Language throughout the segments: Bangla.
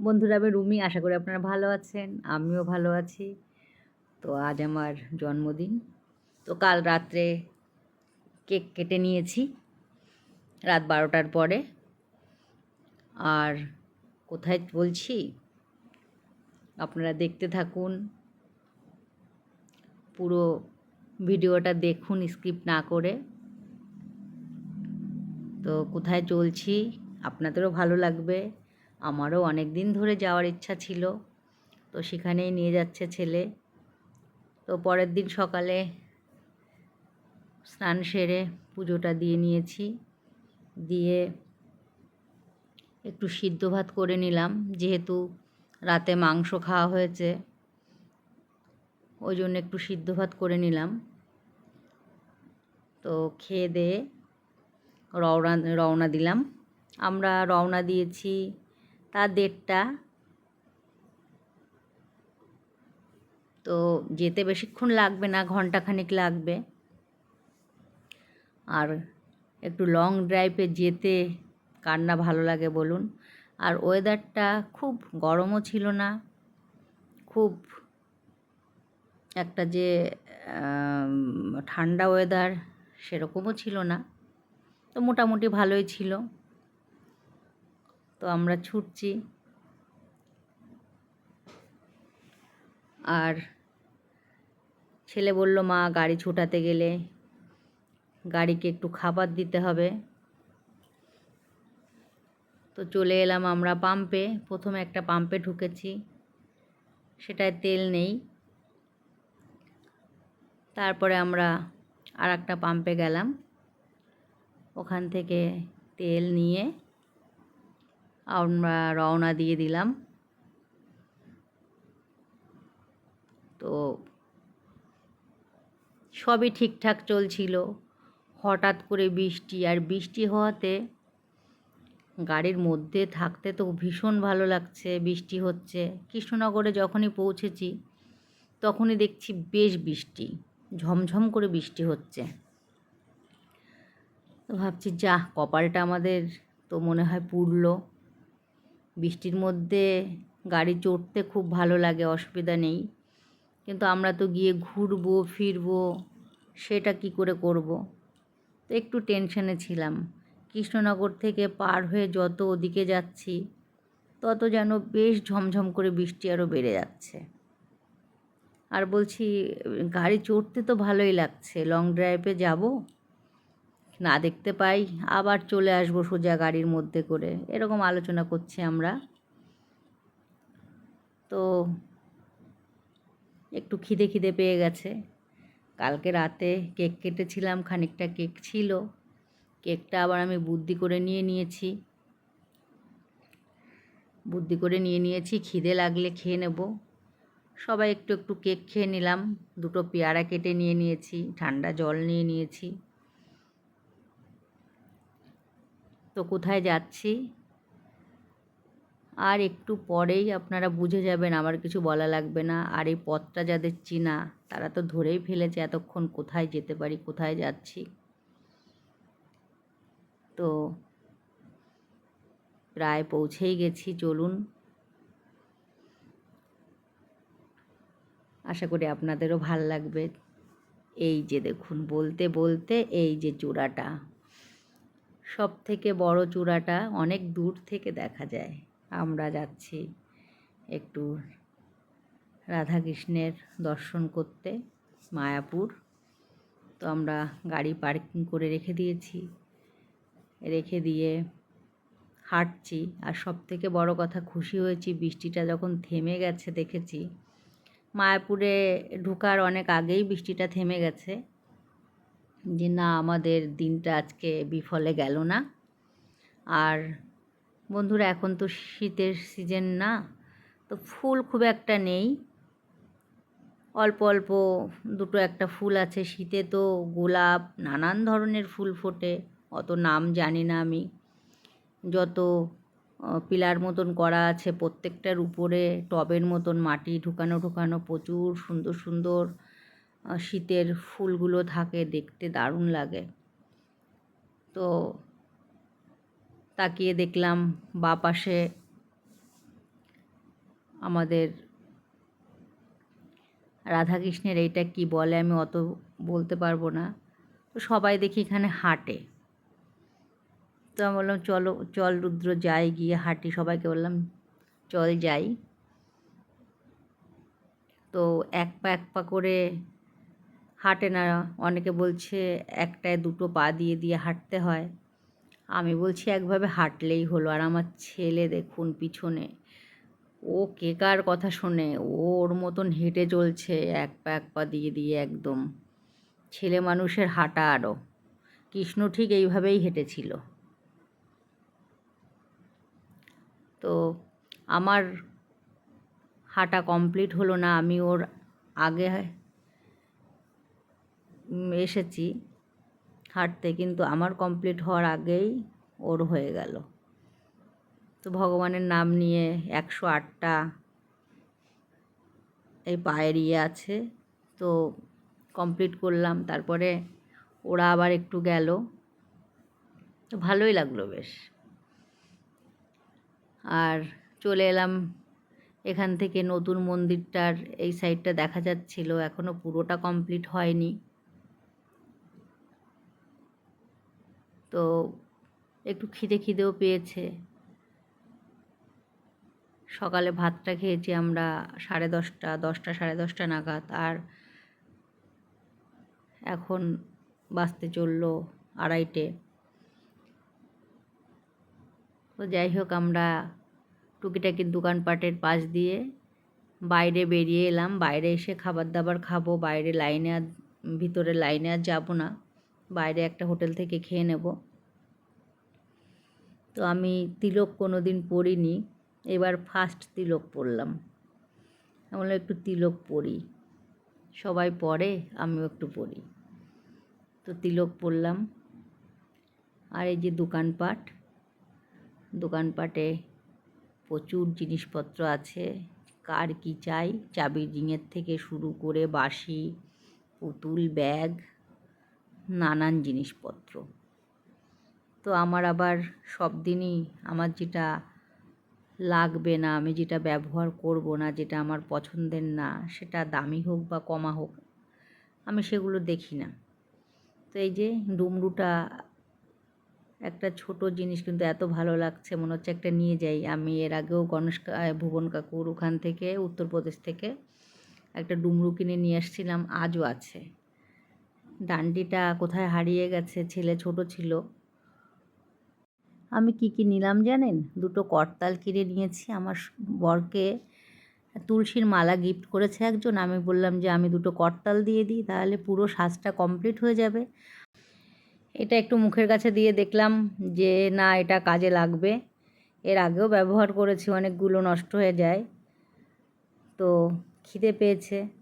বন্ধুরা আমি রুমি, আশা করি আপনারা ভালো আছেন, আমিও ভালো আছি। তো আজ আমার জন্মদিন। তো কাল রাত্রে কেক কেটে নিয়েছি, রাত বারোটার পরে। আর কোথায় বলছি? আপনারা দেখতে থাকুন। পুরো ভিডিওটা দেখুন, স্কিপ না করে। তো কোথায় চলছি, আপনাদেরও ভালো লাগবে। আমারও অনেক দিন ধরে যাওয়ার ইচ্ছা ছিল। তো সেখানেই নিয়ে যাচ্ছে ছেলে। তো পরের দিন সকালে স্নান সেরে পুজোটা দিয়ে নিয়েছি। দিয়ে একটু সিদ্ধ ভাত করে নিলাম। যেহেতু রাতে মাংস খাওয়া হয়েছে ওই জন্য একটু সিদ্ধ ভাত করে নিলাম। তো খেয়ে দিয়ে রওনা রওনা দিলাম। আমরা রওনা দিয়েছি তা দেড়টা। তো যেতে বেশিক্ষণ লাগবে না, ঘন্টাখানিক লাগবে। আর একটু লং ড্রাইভে যেতে কার না ভালো লাগে বলুন। আর ওয়েদারটা খুব গরমও ছিল না। খুব একটা যে ঠান্ডা ওয়েদার সেরকমও ছিল না। তো মোটামুটি ভালোই ছিল। তো আমরা ছুটছি। আর ছেলে বলল, মা, গাড়ি ছুটাতে গেলে গাড়িকে একটু খাবার দিতে হবে। তো চলে এলাম আমরা পাম্পে। প্রথমে একটা পাম্পে ঢুকেছি। সেটায় তেল নেই। তারপরে আমরা আর একটা পাম্পে গেলাম। ওখান থেকে তেল নিয়ে আমরা রওনা দিয়ে দিলাম। তো সবই ঠিকঠাক চলছিল। হঠাৎ করে বৃষ্টি আর বৃষ্টি হওয়াতে গাড়ির মধ্যে থাকতে তো ভীষণ ভালো লাগছে, বৃষ্টি হচ্ছে। কৃষ্ণনগরে যখনই পৌঁছেছি তখনই দেখছি বেশ বৃষ্টি, ঝমঝম করে বৃষ্টি হচ্ছে। তো ভাবছি যা কপালটা আমাদের তো মনে হয় পুড়লো। বৃষ্টির মধ্যে গাড়ি চড়তে খুব ভালো লাগে, অসুবিধা নেই। কিন্তু আমরা তো গিয়ে ঘুরবো, ফিরবো, সেটা কি করে করব। তো একটু টেনশনে ছিলাম। কৃষ্ণনগর থেকে পার হয়ে যত ওদিকে যাচ্ছি, তত যেন বেশ ঝমঝম করে বৃষ্টি আরও বেড়ে যাচ্ছে। আর বলছি, গাড়ি চড়তে তো ভালোই লাগছে লং ড্রাইভে যাব? না দেখতে পাই, আবার চলে আসব সোজা গাড়ির মধ্যে করে। এরকম আলোচনা করছি আমরা। তো একটু খিদে খিদে পেয়ে গেছে। কালকে রাতে কেক কেটেছিলাম, খানিকটা কেক ছিল। কেকটা আবার আমি বুদ্ধি করে নিয়ে নিয়েছি। বুদ্ধি করে নিয়ে নিয়েছি, খিদে লাগলে খেয়ে নেব। সবাই একটু একটু কেক খেয়ে নিলাম। দুটো পেয়ারা কেটে নিয়ে নিয়েছি, ঠান্ডা জল নিয়ে নিয়েছি। তো কোথায় যাচ্ছি? আর একটু পরেই আপনারা বুঝে যাবেন, আমার কিছু বলা লাগবে না। আর এই পথটা যাদের চিনা, তারা তো ধরেই ফেলেছে এতক্ষণ কোথায় যেতে পারি, কোথায় যাচ্ছি। তো প্রায় পৌঁছেই গেছি, চলুন। আশা করি আপনাদেরও ভালো লাগবে। এই যে দেখুন, বলতে বলতে এই যে চূড়াটা। সব থেকে বড় চূড়াটা অনেক দূর থেকে দেখা যায়। আমরা যাচ্ছি একটু রাধাকৃষ্ণের দর্শন করতে, মায়াপুর। তো আমরা গাড়ি পার্কিং করে রেখে দিয়েছি। রেখে দিয়ে হাঁটছি আর সব থেকে বড় কথা, খুশি হয়েছি। বৃষ্টিটা যখন থেমে গেছে দেখেছি, মায়াপুরে ঢোকার অনেক আগেই বৃষ্টিটা থেমে গেছে। যে না, আমাদের দিনটা আজকে বিফলে গেল না। আর বন্ধুরা, এখন তো শীতের সিজন না, তো ফুল খুব একটা নেই। অল্প অল্প দুটো একটা ফুল আছে শীতে তো, গোলাপ, নানান ধরনের ফুল ফোটে, অত নাম জানি না আমি। যত পিলার মতন করা আছে প্রত্যেকটার উপরে, টবের মতন মাটি ঢুকানো ঢুকানো প্রচুর সুন্দর সুন্দর শীতের ফুলগুলো থাকে, দেখতে দারুণ লাগে। তো তাকিয়ে দেখলাম বা পাশে আমাদের রাধাকৃষ্ণের এইটা কি বলে আমি অত বলতে পারব না। তো সবাই দেখি এখানে হাঁটে। তো আমি বললাম, চলো, চল রুদ্র, যাই। গিয়ে হাঁটি, সবাইকে বললাম, চল যাই। তো এক পা এক পা করে হাঁটে না, অনেকে বলছে একটায় দুটো পা দিয়ে দিয়ে হাঁটতে হয়। আমি বলছি একভাবে হাঁটলেই হলো। আর আমার ছেলে দেখুন পিছনে, ও কে কার কথা শোনে? ওর মতন হেঁটে চলছে, এক পা এক পা দিয়ে দিয়ে একদম। ছেলে মানুষের হাঁটা আরও কৃষ্ণ ঠিক এইভাবেই হেঁটেছিল। তো আমার হাঁটা কমপ্লিট হলো না। আমি ওর আগে এসেছি। হাঁটতে কিন্তু আমার কমপ্লিট হওয়ার আগেই ওর হয়ে গেল। তো ভগবানের নাম নিয়ে একশো আটটা এই পায়ের ইয়ে আছে। তো কমপ্লিট করলাম। তারপরে ওরা আবার একটু গেল। তো ভালোই লাগল বেশ। আর চলে এলাম এখান থেকে নতুন মন্দিরটার এই সাইডটা দেখা যাচ্ছিল। এখনও পুরোটা কমপ্লিট হয়নি। তো একটু খিদে খিদেও পেয়েছে। সকালে ভাতটা খেয়েছি আমরা সাড়ে দশটা দশটা, সাড়ে দশটা নাগাদ আর এখন বাঁচতে চলল আড়াইটে। তো যাই হোক আমরা টুকিটাকি দোকানপাটের পাশ দিয়ে বাইরে বেরিয়ে এলাম। বাইরে এসে খাবার দাবার খাব, বাইরে লাইনে আর ভিতরে লাইনে আর যাব না। বাইরে একটা হোটেল থেকে খেয়ে নেব। তো আমি তিলক কোনো দিন পরিনি এবার ফার্স্ট তিলক পরলাম আমি একটু তিলক পরি সবাই পরে আমিও একটু পরি তো তিলক পরলাম আর এই যে দোকানপাট, দোকানপাটে প্রচুর জিনিসপত্র আছে। কার কী চাই? চাবি রিংয়ের থেকে শুরু করে বাঁশি, পুতুল, ব্যাগ। নানান জিনিসপত্র। তো আমার আবার সব দিনই আমার যেটা লাগবে না, আমি যেটা ব্যবহার করব না, যেটা আমার পছন্দের না, সেটা দামি হোক বা কমা হোক, আমি সেগুলো দেখি না। তো এই যে ডুমরুটা একটা ছোট জিনিস কিন্তু এত ভালো লাগছে, মনে হচ্ছে একটা নিয়ে যাই। আমি এর আগেও গণেশ ভুবন কাকুর ওখান থেকে, উত্তরপ্রদেশ থেকে একটা ডুমরু কিনে নিয়ে আসছিলাম, আজও আছে। ডান্ডিটা কোথায় হারিয়ে গেছে? ছেলে ছোট ছিল। আমি কি কি নিলাম জানেন? দুটো করতাল কিনে নিয়েছি। আমার বরকে তুলসীর মালা গিফট করেছে একজন। আমি বললাম যে, আমি দুটো করতাল দিয়ে দিই, তাহলে পুরো সাজটা কমপ্লিট হয়ে যাবে। এটা একটু মুখের কাছে দিয়ে দেখলাম যে, না, এটা কাজে লাগবে। এর আগেও ব্যবহার করেছি, অনেকগুলো নষ্ট হয়ে যায়। তো খিদে পেয়েছে।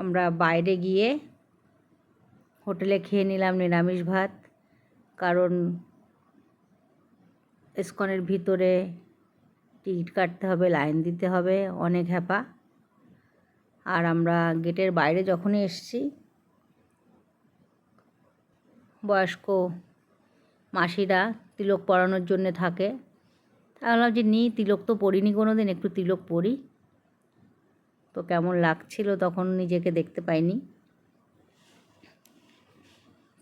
আমরা বাইরে গিয়ে হোটেলে খেয়ে নিলাম নিরামিষ ভাত। কারণ ইস্কনের ভিতরে টিকিট কাটতে হবে, লাইন দিতে হবে অনেক হ্যাপা। আর আমরা গেটের বাইরে যখনই এসছি, বয়স্ক মাসিরা তিলক পরানোর জন্যে থাকে। ভাবলাম যে নিই তিলক তো পরিনি কোনো দিন একটু তিলক পরি। তো কেমন লাগছিল তখন নিজেকে দেখতে পাইনি।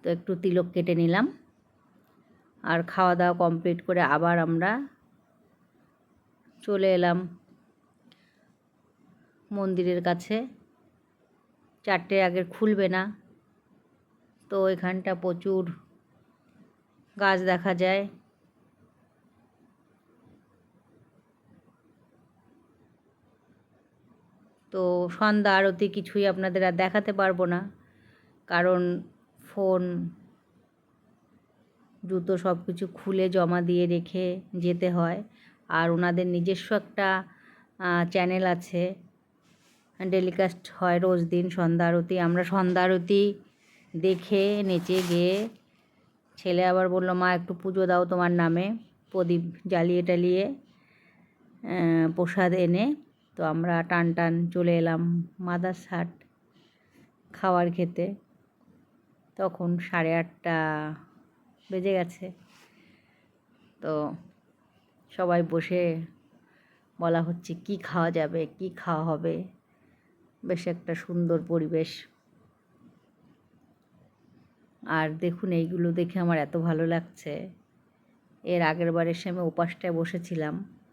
তো একটু তিলক কেটে নিলাম। আর খাওয়া দাওয়া কমপ্লিট করে আবার আমরা চলে এলাম মন্দিরের কাছে। চারটে আগে খুলবে না। তো এখানটা প্রচুর গাছ দেখা যায়। তো সন্ধ্যা আরতি কিছুই আপনাদের আর দেখাতে পারব না। কারণ ফোন, জুতো সব কিছু খুলে জমা দিয়ে রেখে যেতে হয়। আর ওনাদের নিজস্ব একটা চ্যানেল আছে। ডেলিকাস্ট হয় রোজ দিন সন্ধ্যা আরতি। আমরা সন্ধ্যা আরতি দেখে নেচে গিয়ে ছেলে আবার বলল, মা, একটু পুজো দাও তোমার নামে। প্রদীপ জ্বালিয়ে টালিয়ে প্রসাদ এনে তো আমরা টান টান চলে এলাম মাদার সাট খাওয়ার খেতে। তখন সাড়ে আটটা বেজে গেছে। তো সবাই বসে বলা হচ্ছে, কি খাওয়া যাবে? কি খাওয়া হবে? বেশ একটা সুন্দর পরিবেশ। আর দেখুন, এইগুলো দেখে আমার এত ভালো লাগছে। এর আগের বার এসে আমি উপাসটায় বসেছিলাম।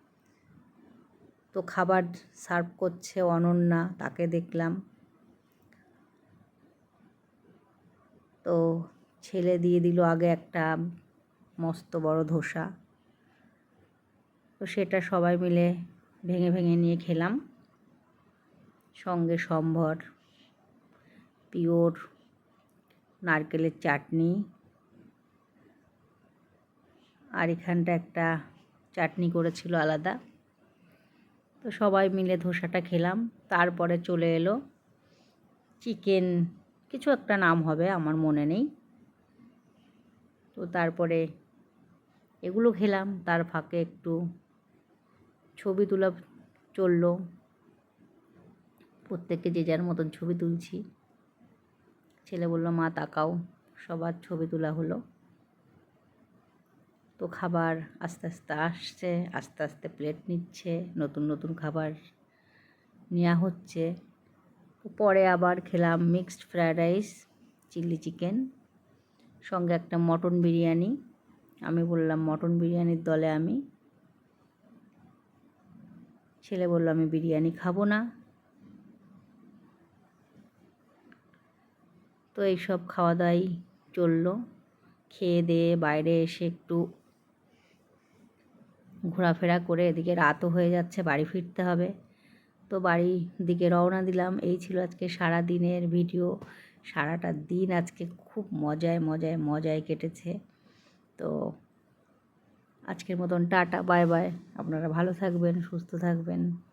তো খাবার সার্ভ করছে অনন্যা, তাকে দেখলাম। তো ছেলে দিয়ে দিল আগে একটা মস্ত বড় ধোসা। তো সেটা সবাই মিলে ভেঙে ভেঙে নিয়ে খেলাম। সঙ্গে সম্ভর, পিওর নারকেলের চাটনি আর এখানটা একটা চাটনি করেছিল আলাদা। তো সবাই মিলে ধোসাটা খেলাম। তারপরে চলে এলো চিকেন, কিছু একটা নাম হবে আমার মনে নেই। তো তারপরে এগুলো খেলাম, তার ফাঁকে একটু ছবি তোলা চলল। প্রত্যেককে যে যার মতন ছবি তুলছি। ছেলে বলল, মা, তাকাও। সবার ছবি তোলা হলো। তো খাবার আস্তে আস্তে আসছে, আস্তে আস্তে প্লেট নিচ্ছে, নতুন নতুন খাবার নেওয়া হচ্ছে। পরে আবার খেলাম mixed fried rice chilli chicken সঙ্গে একটা মটন বিরিয়ানি। আমি বললাম, মটন বিরিয়ানির দলে আমি। ছেলে বলল, আমি বিরিয়ানি খাব না। তো এইসব খাওয়া দাওয়াই চলল। খেয়ে দিয়ে বাইরে এসে একটু ঘোরাফেরা করে এদিকে রাতও হয়ে যাচ্ছে, বাড়ি ফিরতে হবে। তো বাড়ির দিকে রওনা দিলাম। এই ছিল আজকে সারা দিনের ভিডিও। সারাটা দিন আজকে খুব মজায় মজায় মজায় কেটেছে। তো আজকের মতন টাটা, বাই বাই। আপনারা ভালো থাকবেন, সুস্থ থাকবেন।